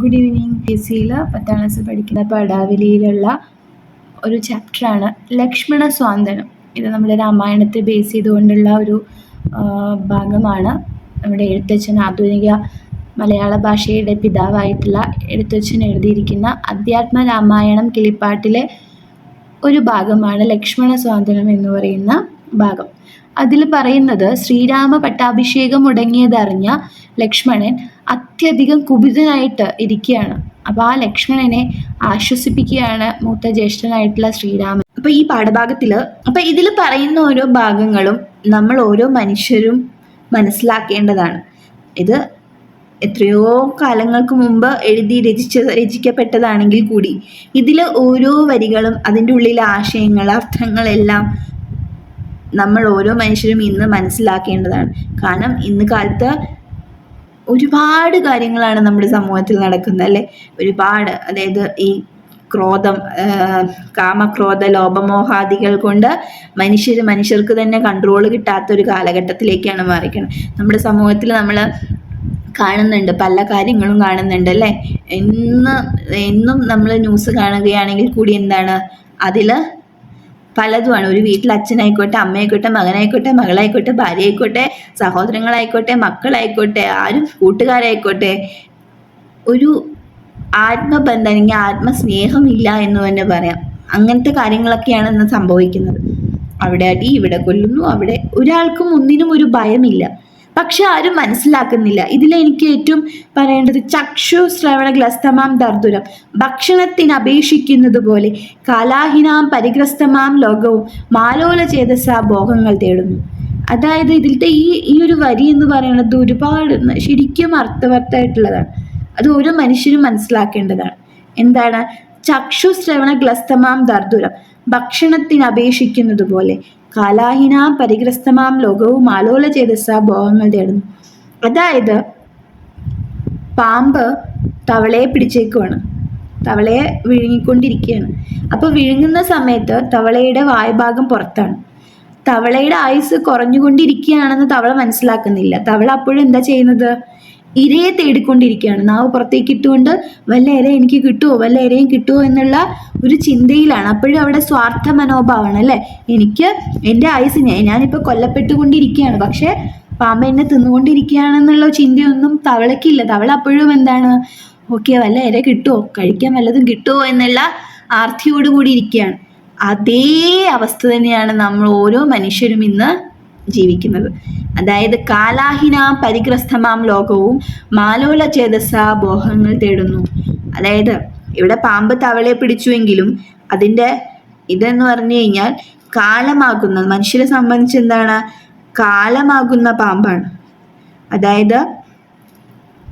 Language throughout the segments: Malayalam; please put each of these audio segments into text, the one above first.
ഗുഡ് ഈവനിങ് പി സിയിൽ പത്താം ക്ലാസ്സിൽ പഠിക്കുന്ന പടാവലിയിലുള്ള ഒരു ചാപ്റ്ററാണ് ലക്ഷ്മണ സ്വാന്തനം. ഇത് നമ്മുടെ രാമായണത്തെ ബേസ് ചെയ്തുകൊണ്ടുള്ള ഒരു ഭാഗമാണ്. നമ്മുടെ എഴുത്തച്ഛൻ ആധുനിക മലയാള ഭാഷയുടെ പിതാവായിട്ടുള്ള എഴുത്തച്ഛൻ എഴുതിയിരിക്കുന്ന അധ്യാത്മ രാമായണം കിളിപ്പാട്ടിലെ ഒരു ഭാഗമാണ് ലക്ഷ്മണ സ്വാന്തനം എന്ന് പറയുന്ന ഭാഗം. അതിൽ പറയുന്നത് ശ്രീരാമ പട്ടാഭിഷേകം മുടങ്ങിയതറിഞ്ഞ ലക്ഷ്മണൻ അത്യധികം കുപിതനായിട്ട് ഇരിക്കുകയാണ്. അപ്പോൾ ആ ലക്ഷ്മണനെ ആശ്വസിപ്പിക്കുകയാണ് മൂത്ത ജ്യേഷ്ഠനായിട്ടുള്ള ശ്രീരാമൻ. അപ്പോൾ ഈ പാഠഭാഗത്തിൽ അപ്പോൾ ഇതിൽ പറയുന്ന ഓരോ ഭാഗങ്ങളും നമ്മൾ ഓരോ മനുഷ്യരും മനസ്സിലാക്കേണ്ടതാണ്. ഇത് എത്രയോ കാലങ്ങൾക്ക് മുമ്പ് എഴുതി രചിച്ച രചിക്കപ്പെട്ടതാണെങ്കിൽ കൂടി ഇതിൽ ഓരോ വരികളും അതിന്റെ ഉള്ളിലെ ആശയങ്ങൾ അർത്ഥങ്ങളെല്ലാം നമ്മൾ ഓരോ മനുഷ്യരും ഇന്ന് മനസ്സിലാക്കേണ്ടതാണ്. കാരണം ഇന്ന് കാലത്ത് ഒരുപാട് കാര്യങ്ങളാണ് നമ്മുടെ സമൂഹത്തിൽ നടക്കുന്നത് അല്ലേ? ഒരുപാട് അതായത് ഈ ക്രോധം കാമക്രോധ ലോപമോഹാദികൾ കൊണ്ട് മനുഷ്യർ മനുഷ്യർക്ക് തന്നെ കൺട്രോൾ കിട്ടാത്ത ഒരു കാലഘട്ടത്തിലേക്കാണ് മാറിക്കുന്നത് നമ്മുടെ സമൂഹത്തിൽ നമ്മൾ കാണുന്നുണ്ട് പല കാര്യങ്ങളും കാണുന്നുണ്ട് അല്ലേ? എന്ന് എന്നും നമ്മൾ ന്യൂസ് കാണുകയാണെങ്കിൽ കൂടി എന്താണ്? അതിൽ പലതുമാണ്. ഒരു വീട്ടിൽ അച്ഛനായിക്കോട്ടെ അമ്മയായിക്കോട്ടെ മകനായിക്കോട്ടെ മകളായിക്കോട്ടെ ഭാര്യയായിക്കോട്ടെ സഹോദരങ്ങളായിക്കോട്ടെ മക്കളായിക്കോട്ടെ ആരും കൂട്ടുകാരായിക്കോട്ടെ. ഒരു ആത്മബന്ധം അല്ലെങ്കിൽ ആത്മസ്നേഹമില്ല എന്ന് തന്നെ പറയാം. അങ്ങനത്തെ കാര്യങ്ങളൊക്കെയാണ് ഇന്ന് സംഭവിക്കുന്നത്. അവിടെ അടി ഇവിടെ കൊല്ലുന്നു അവിടെ ഒരാൾക്കും ഒന്നിനും ഒരു ഭയമില്ല. പക്ഷെ ആരും മനസ്സിലാക്കുന്നില്ല. ഇതിലെനിക്ക് ഏറ്റവും പറയേണ്ടത് ചക്ഷു ശ്രവണ ഗ്ലസ്തമാം ദർദുരം. ഭക്ഷണത്തിന് അപേക്ഷിക്കുന്നത് പോലെ കാലാഹിനാം പരിഗ്രസ്തമാം ലോകവും മാലോല ചേതസ ഭോഗങ്ങൾ തേടുന്നു. അതായത് ഇതിലത്തെ ഈ ഈ ഒരു വരി എന്ന് പറയുന്നത് ഒരുപാട് ശരിക്കും അർത്ഥവത്തായിട്ടുള്ളതാണ്. അത് ഓരോ മനുഷ്യരും മനസ്സിലാക്കേണ്ടതാണ്. എന്താണ്? ചക്ഷു ശ്രവണ ഗ്ലസ്തമാം ദർദുരം ഭക്ഷണത്തിന് അപേക്ഷിക്കുന്നത് പോലെ കാലാഹിനാം പരിഗ്രസ്തമാം ലോകവും ആലോല ചേതസ ഭോഗങ്ങൾ തേടുന്നു. അതായത് പാമ്പ് തവളയെ പിടിച്ചേക്കുവാണ്. തവളയെ വിഴുങ്ങിക്കൊണ്ടിരിക്കുകയാണ്. അപ്പോൾ വിഴുങ്ങുന്ന സമയത്ത് തവളയുടെ വായുഭാഗം പുറത്താണ്. തവളയുടെ ആയുസ് കുറഞ്ഞുകൊണ്ടിരിക്കുകയാണെന്ന് തവള മനസ്സിലാക്കുന്നില്ല. തവള അപ്പോഴും എന്താ ചെയ്യുന്നത്? ഇരയെ തേടിക്കൊണ്ടിരിക്കുകയാണ്. നാവ് പുറത്തേക്ക് ഇട്ടുകൊണ്ട് വല്ല ഇര എനിക്ക് കിട്ടുമോ വല്ല ഇരയും കിട്ടുമോ എന്നുള്ള ഒരു ചിന്തയിലാണ്. അപ്പോഴും അവിടെ സ്വാർത്ഥ മനോഭാവമാണ് അല്ലേ? എനിക്ക് എന്റെ ആയുസ് ഞാൻ ഞാനിപ്പോൾ കൊല്ലപ്പെട്ടുകൊണ്ടിരിക്കുകയാണ്. പക്ഷേ പാമ്പ എന്നെ തിന്നുകൊണ്ടിരിക്കുകയാണെന്നുള്ള ചിന്തയൊന്നും തവളയ്ക്കില്ല. തവള അപ്പോഴും എന്താണ്? ഓക്കെ വല്ല ഇര കിട്ടുമോ കഴിക്കാൻ വല്ലതും കിട്ടുമോ എന്നുള്ള ആർത്തിയോടുകൂടി ഇരിക്കുകയാണ്. അതേ അവസ്ഥ തന്നെയാണ് നമ്മൾ ഓരോ മനുഷ്യരും ഇന്ന് ജീവിക്കുന്നത്. അതായത് കാലാഹിനാം പരിഗ്രസ്തമാം ലോകവും മാലോല ചേതസ ബോഹങ്ങൾ തേടുന്നു. അതായത് ഇവിടെ പാമ്പ് തവളയെ പിടിച്ചുവെങ്കിലും അതിന്റെ ഇതെന്ന് പറഞ്ഞു കഴിഞ്ഞാൽ കാലമാകുന്ന മനുഷ്യരെ സംബന്ധിച്ച് എന്താണ്? കാലമാകുന്ന പാമ്പാണ്. അതായത്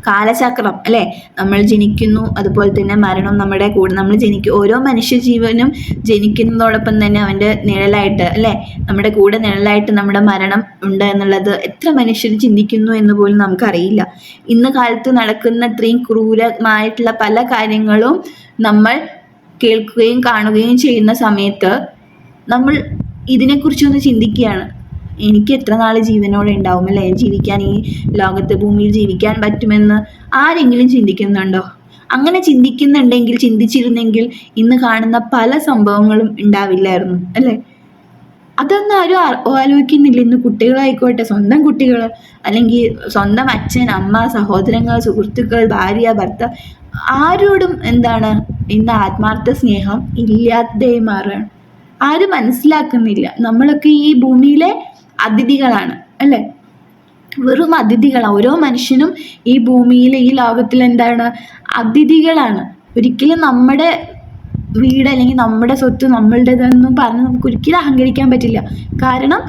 കാലചക്രം അല്ലേ? നമ്മൾ ജനിക്കുന്നു അതുപോലെ തന്നെ മരണം നമ്മുടെ കൂടെ നമ്മൾ ജനിക്കും. ഓരോ മനുഷ്യ ജീവനും ജനിക്കുന്നതോടൊപ്പം തന്നെ അവന്റെ നിഴലായിട്ട് അല്ലേ? നമ്മുടെ കൂടെ നിഴലായിട്ട് നമ്മുടെ മരണം ഉണ്ട് എന്നുള്ളത് എത്ര മനുഷ്യർ ചിന്തിക്കുന്നു എന്ന് പോലും നമുക്കറിയില്ല. ഇന്ന് കാലത്ത് നടക്കുന്ന ഇത്രയും ക്രൂരമായിട്ടുള്ള പല കാര്യങ്ങളും നമ്മൾ കേൾക്കുകയും കാണുകയും ചെയ്യുന്ന സമയത്ത് നമ്മൾ ഇതിനെക്കുറിച്ചൊന്ന് ചിന്തിക്കുകയാണ്. എനിക്ക് എത്ര നാൾ ജീവനോടെ ഉണ്ടാവും അല്ലേ? ജീവിക്കാൻ ഈ ലോകത്ത് ഭൂമിയിൽ ജീവിക്കാൻ പറ്റുമെന്ന് ആരെങ്കിലും ചിന്തിക്കുന്നുണ്ടോ? അങ്ങനെ ചിന്തിക്കുന്നുണ്ടെങ്കിൽ ചിന്തിച്ചിരുന്നെങ്കിൽ ഇന്ന് കാണുന്ന പല സംഭവങ്ങളും ഉണ്ടാവില്ലായിരുന്നു അല്ലേ? അതൊന്നും ആരും ആലോചിക്കുന്നില്ല. ഇന്ന് കുട്ടികളായിക്കോട്ടെ സ്വന്തം കുട്ടികൾ അല്ലെങ്കിൽ സ്വന്തം അച്ഛൻ അമ്മ സഹോദരങ്ങൾ സുഹൃത്തുക്കൾ ഭാര്യ ഭർത്ത ആരോടും എന്താണ് ഇന്ന് ആത്മാർത്ഥ സ്നേഹം ഇല്ലാതെ മാറുകയാണ്. ആരും മനസ്സിലാക്കുന്നില്ല. നമ്മളൊക്കെ ഈ ഭൂമിയിലെ അതിഥികളാണ് അല്ലേ? വെറും അതിഥികളാണ് ഓരോ മനുഷ്യനും ഈ ഭൂമിയിൽ ഈ ലോകത്തിൽ എന്താണ്? അതിഥികളാണ്. ഒരിക്കലും നമ്മുടെ വീട് അല്ലെങ്കിൽ നമ്മുടെ സ്വത്ത് നമ്മളുടേതെന്നും പറഞ്ഞ് നമുക്ക് ഒരിക്കലും അഹങ്കരിക്കാൻ പറ്റില്ല. കാരണം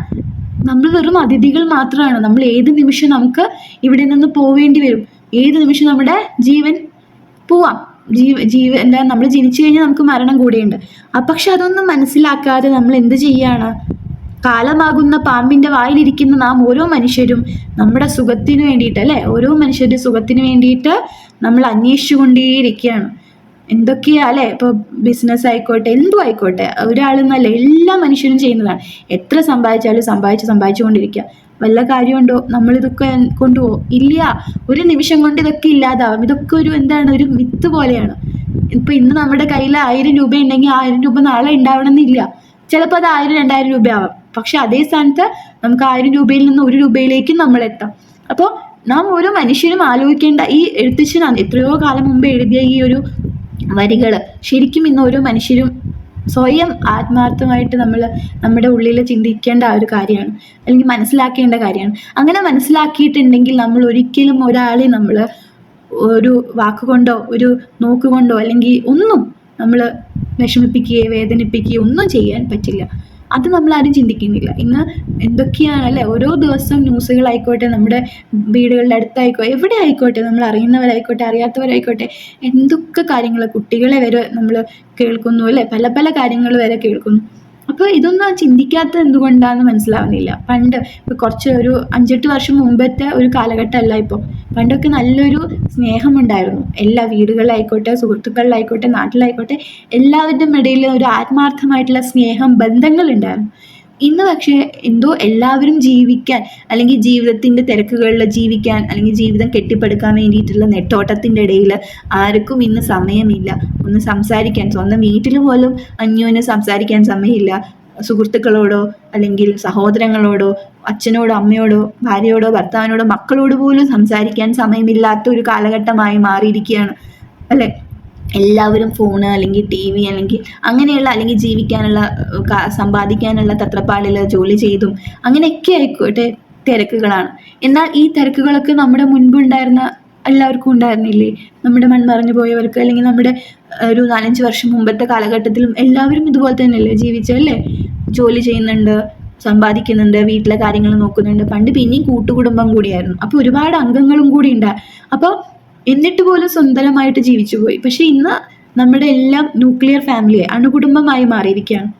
നമ്മൾ വെറും അതിഥികൾ മാത്രമാണ്. നമ്മൾ ഏത് നിമിഷം നമുക്ക് ഇവിടെ നിന്ന് പോവേണ്ടി വരും? ഏത് നിമിഷം നമ്മുടെ ജീവൻ പോവാം? ജീവ ജീവ എന്താ? നമ്മൾ ജനിച്ചു കഴിഞ്ഞാൽ നമുക്ക് മരണം കൂടിയുണ്ട്. പക്ഷെ അതൊന്നും മനസ്സിലാക്കാതെ നമ്മൾ എന്ത് ചെയ്യാണ്? കാലമാകുന്ന പാമ്പിന്റെ വായിലിരിക്കുന്ന നാം ഓരോ മനുഷ്യരും നമ്മുടെ സുഖത്തിന് വേണ്ടിയിട്ട് അല്ലെ? ഓരോ മനുഷ്യരുടെ സുഖത്തിന് വേണ്ടിയിട്ട് നമ്മൾ അന്വേഷിച്ചു കൊണ്ടേയിരിക്കുകയാണ് എന്തൊക്കെയാ അല്ലെ? ഇപ്പോൾ ബിസിനസ് ആയിക്കോട്ടെ എന്തും ആയിക്കോട്ടെ ഒരാളെന്നല്ല എല്ലാ മനുഷ്യരും ചെയ്യുന്നതാണ്. എത്ര സമ്പാദിച്ചാലും സമ്പാദിച്ച് സമ്പാദിച്ചു കൊണ്ടിരിക്കുക വല്ല കാര്യമുണ്ടോ? നമ്മളിതൊക്കെ കൊണ്ടുപോകും ഇല്ല ഒരു നിമിഷം കൊണ്ട് ഇതൊക്കെ ഇല്ലാതാവും. ഇതൊക്കെ ഒരു എന്താണ് ഒരു വിത്ത് പോലെയാണ്. ഇപ്പം ഇന്ന് നമ്മുടെ കയ്യിൽ ആയിരം രൂപ ഉണ്ടെങ്കിൽ ആയിരം രൂപ നാളെ ഉണ്ടാവണമെന്നില്ല. ചിലപ്പോൾ അത് ആയിരം രണ്ടായിരം രൂപയാവാം. പക്ഷെ അതേ സ്ഥാനത്ത് നമുക്ക് ആയിരം രൂപയിൽ നിന്ന് ഒരു രൂപയിലേക്കും നമ്മൾ എത്താം. അപ്പോൾ നാം ഓരോ മനുഷ്യനും ആലോചിക്കേണ്ട ഈ എഴുത്തച്ഛനാണ്. എത്രയോ കാലം മുമ്പ് എഴുതിയ ഈ ഒരു വരികൾ ശരിക്കും ഇന്ന് ഓരോ മനുഷ്യരും സ്വയം ആത്മാർത്ഥമായിട്ട് നമ്മൾ നമ്മുടെ ഉള്ളിൽ ചിന്തിക്കേണ്ട ഒരു കാര്യമാണ്. അല്ലെങ്കിൽ മനസ്സിലാക്കേണ്ട കാര്യമാണ്. അങ്ങനെ മനസ്സിലാക്കിയിട്ടുണ്ടെങ്കിൽ നമ്മൾ ഒരിക്കലും ഒരാളെ നമ്മൾ ഒരു വാക്കുകൊണ്ടോ ഒരു നോക്കുകൊണ്ടോ അല്ലെങ്കിൽ ഒന്നും നമ്മൾ വിഷമിപ്പിക്കുകയോ വേദനിപ്പിക്കുകയോ ഒന്നും ചെയ്യാൻ പറ്റില്ല. അത് ആരും ചിന്തിക്കുന്നില്ല. ഇന്ന് എന്തൊക്കെയാണ് അല്ലേ? ഓരോ ദിവസവും ന്യൂസുകളായിക്കോട്ടെ നമ്മുടെ വീടുകളുടെ അടുത്തായിക്കോട്ടെ എവിടെ ആയിക്കോട്ടെ നമ്മൾ അറിയുന്നവരായിക്കോട്ടെ അറിയാത്തവരായിക്കോട്ടെ എന്തൊക്കെ കാര്യങ്ങൾ കുട്ടികളെ വരെ നമ്മൾ കേൾക്കുന്നു അല്ലേ? പല പല കാര്യങ്ങൾ വരെ കേൾക്കുന്നു. അപ്പോൾ ഇതൊന്നും ചിന്തിക്കാത്ത എന്തുകൊണ്ടാണെന്ന് മനസ്സിലാവുന്നില്ല. പണ്ട് ഇപ്പോൾ കുറച്ച് ഒരു അഞ്ചെട്ട് വർഷം മുമ്പത്തെ ഒരു കാലഘട്ടമല്ല ഇപ്പോൾ പണ്ടൊക്കെ നല്ലൊരു സ്നേഹമുണ്ടായിരുന്നു. എല്ലാ വീടുകളിലായിക്കോട്ടെ സുഹൃത്തുക്കളിലായിക്കോട്ടെ നാട്ടിലായിക്കോട്ടെ എല്ലാവരുടെയും ഇടയിൽ ഒരു ആത്മാർത്ഥമായിട്ടുള്ള സ്നേഹം ബന്ധങ്ങളുണ്ടായിരുന്നു. ഇന്ന് പക്ഷേ എന്തോ എല്ലാവരും ജീവിക്കാൻ അല്ലെങ്കിൽ ജീവിതത്തിന്റെ തിരക്കുകളിൽ ജീവിക്കാൻ അല്ലെങ്കിൽ ജീവിതം കെട്ടിപ്പടുക്കാൻ വേണ്ടിയിട്ടുള്ള നെട്ടോട്ടത്തിന്റെ ഇടയിൽ ആർക്കും ഇന്ന് സമയമില്ല. ഒന്ന് സംസാരിക്കാൻ സ്വന്തം വീട്ടിൽ പോലും അന്യോന്യം സംസാരിക്കാൻ സമയമില്ല. സുഹൃത്തുക്കളോടോ അല്ലെങ്കിൽ സഹോദരങ്ങളോടോ അച്ഛനോടോ അമ്മയോടോ ഭാര്യയോടോ ഭർത്താവിനോടോ മക്കളോട് പോലും സംസാരിക്കാൻ സമയമില്ലാത്ത ഒരു കാലഘട്ടമായി മാറിയിരിക്കുകയാണ്. അല്ലേ? എല്ലാവരും ഫോണ് അല്ലെങ്കിൽ ടി വി അല്ലെങ്കിൽ അങ്ങനെയുള്ള അല്ലെങ്കിൽ ജീവിക്കാനുള്ള സമ്പാദിക്കാനുള്ള തത്രപ്പാടിൽ ജോലി ചെയ്തും അങ്ങനെയൊക്കെ ആയിക്കോട്ടെ തിരക്കുകളാണ്. എന്നാൽ ഈ തിരക്കുകളൊക്കെ നമ്മുടെ മുൻപുണ്ടായിരുന്ന എല്ലാവർക്കും ഉണ്ടായിരുന്നില്ലേ? നമ്മുടെ മൺമറഞ്ഞു പോയവർക്ക് അല്ലെങ്കിൽ നമ്മുടെ ഒരു നാലഞ്ച് വർഷം മുമ്പത്തെ കാലഘട്ടത്തിലും എല്ലാവരും ഇതുപോലെ തന്നെയല്ലേ ജീവിച്ചല്ലേ ജോലി ചെയ്യുന്നുണ്ട് സമ്പാദിക്കുന്നുണ്ട് വീട്ടിലെ കാര്യങ്ങൾ നോക്കുന്നുണ്ട്. പണ്ട് പിന്നെയും കൂട്ടുകുടുംബം കൂടിയായിരുന്നു. അപ്പോൾ ഒരുപാട് അംഗങ്ങളും കൂടി ഉണ്ട്. അപ്പോൾ എന്നിട്ട് പോലും സുന്ദരമായിട്ട് ജീവിച്ചു പോയി. പക്ഷെ ഇന്ന് നമ്മുടെ എല്ലാം ന്യൂക്ലിയർ ഫാമിലിയെ അണുകുടുംബമായി മാറിയിരിക്കുകയാണ്.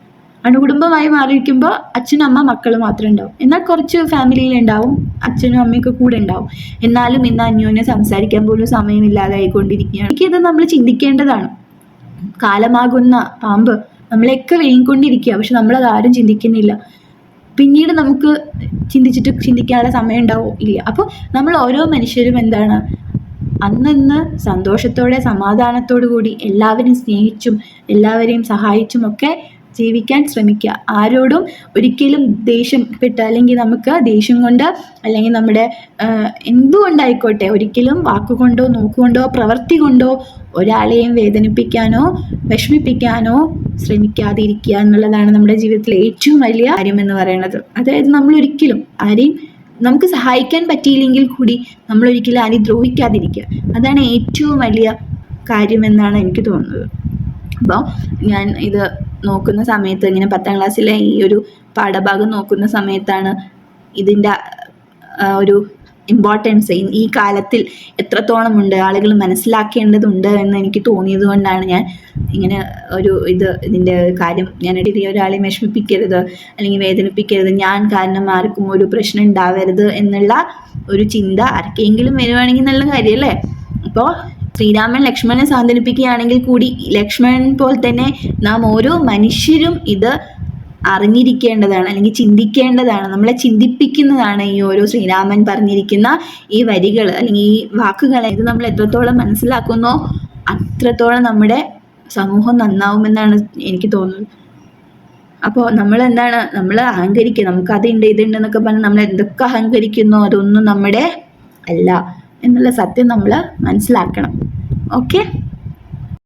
അണുകുടുംബമായി മാറിയിരിക്കുമ്പോൾ അച്ഛനും അമ്മ മക്കൾ മാത്രമേ ഉണ്ടാവും. എന്നാൽ കുറച്ച് ഫാമിലിയിൽ ഉണ്ടാവും. അച്ഛനും അമ്മയൊക്കെ കൂടെ ഉണ്ടാവും. എന്നാലും ഇന്ന് അന്യോന്യം സംസാരിക്കാൻ പോലും സമയമില്ലാതായിക്കൊണ്ടിരിക്കുകയാണ്. എനിക്കിത് നമ്മൾ ചിന്തിക്കേണ്ടതാണ്. കാലമാകുന്ന പാമ്പ് നമ്മളെയൊക്കെ വിഴുങ്ങിക്കൊണ്ടിരിക്കുക പക്ഷെ നമ്മളത് ആരും ചിന്തിക്കുന്നില്ല. പിന്നീട് നമുക്ക് ചിന്തിച്ചിട്ട് ചിന്തിക്കാനുള്ള സമയം ഉണ്ടാവോ? ഇല്ല. അപ്പോൾ നമ്മൾ ഓരോ മനുഷ്യരും എന്താണ് അന്നന്ന് സന്തോഷത്തോടെ സമാധാനത്തോടു കൂടി എല്ലാവരും സ്നേഹിച്ചും എല്ലാവരെയും സഹായിച്ചും ഒക്കെ ജീവിക്കാൻ ശ്രമിക്കുക. ആരോടും ഒരിക്കലും ദേഷ്യപ്പെട്ട് അല്ലെങ്കിൽ നമുക്ക് ദേഷ്യം കൊണ്ട് അല്ലെങ്കിൽ നമ്മുടെ എന്തുകൊണ്ടായിക്കോട്ടെ ഒരിക്കലും വാക്കുകൊണ്ടോ നോക്കുകൊണ്ടോ പ്രവൃത്തി കൊണ്ടോ ഒരാളെയും വേദനിപ്പിക്കാനോ വിഷമിപ്പിക്കാനോ ശ്രമിക്കാതിരിക്കുക എന്നുള്ളതാണ് നമ്മുടെ ജീവിതത്തിലെ ഏറ്റവും വലിയ കാര്യം എന്ന് പറയുന്നത്. അതായത് നമ്മൾ ഒരിക്കലും ആരെയും നമുക്ക് സഹായിക്കാൻ പറ്റിയില്ലെങ്കിൽ കൂടി നമ്മൾ ഒരിക്കലും ആരെയും ദ്രോഹിക്കാതിരിക്കുക. അതാണ് ഏറ്റവും വലിയ കാര്യമെന്നാണ് എനിക്ക് തോന്നുന്നത്. അപ്പോൾ ഞാൻ ഇത് നോക്കുന്ന സമയത്ത് ഇങ്ങനെ പത്താം ക്ലാസ്സിലെ ഈ ഒരു പാഠഭാഗം നോക്കുന്ന സമയത്താണ് ഇതിന്റെ ഒരു ഇമ്പോർട്ടൻസ് ഈ കാലത്തിൽ എത്രത്തോളം ഉണ്ട് ആളുകൾ മനസ്സിലാക്കേണ്ടതുണ്ട് എന്ന് എനിക്ക് തോന്നിയത് കൊണ്ടാണ് ഞാൻ ഇങ്ങനെ ഒരു ഇത് ഇതിന്റെ കാര്യം ഞാൻ ഇടയിൽ ഒരാളെ വിഷമിപ്പിക്കരുത് അല്ലെങ്കിൽ വേദനിപ്പിക്കരുത് ഞാൻ കാരണം ആർക്കും ഒരു പ്രശ്നം ഉണ്ടാവരുത് എന്നുള്ള ഒരു ചിന്ത ആർക്കെങ്കിലും വരുവാണെങ്കിൽ നല്ല കാര്യമല്ലേ അപ്പോൾ ശ്രീരാമൻ ലക്ഷ്മണനെ സാന്ത്വനിപ്പിക്കുകയാണെങ്കിൽ കൂടി ലക്ഷ്മണൻ പോലെ തന്നെ നാം ഓരോ മനുഷ്യരും ഇത് അറിഞ്ഞിരിക്കേണ്ടതാണ് അല്ലെങ്കിൽ ചിന്തിക്കേണ്ടതാണ്. നമ്മളെ ചിന്തിപ്പിക്കുന്നതാണ് ഈ ഓരോ ശ്രീരാമൻ പറഞ്ഞിരിക്കുന്ന ഈ വരികൾ അല്ലെങ്കിൽ ഈ വാക്കുകൾ ഇത് നമ്മൾ എത്രത്തോളം മനസ്സിലാക്കുന്നോ അത്രത്തോളം നമ്മുടെ സമൂഹം നന്നാവുമെന്നാണ് എനിക്ക് തോന്നുന്നത്. അപ്പോൾ നമ്മൾ എന്താണ് നമ്മൾ അഹങ്കരിക്കുക. നമുക്ക് അതുണ്ട് ഇതുണ്ട് എന്നൊക്കെ പറഞ്ഞ് നമ്മൾ എന്തൊക്കെ അഹങ്കരിക്കുന്നോ അതൊന്നും നമ്മുടെ അല്ല എന്നുള്ള സത്യം നമ്മൾ മനസ്സിലാക്കണം. ഓക്കെ?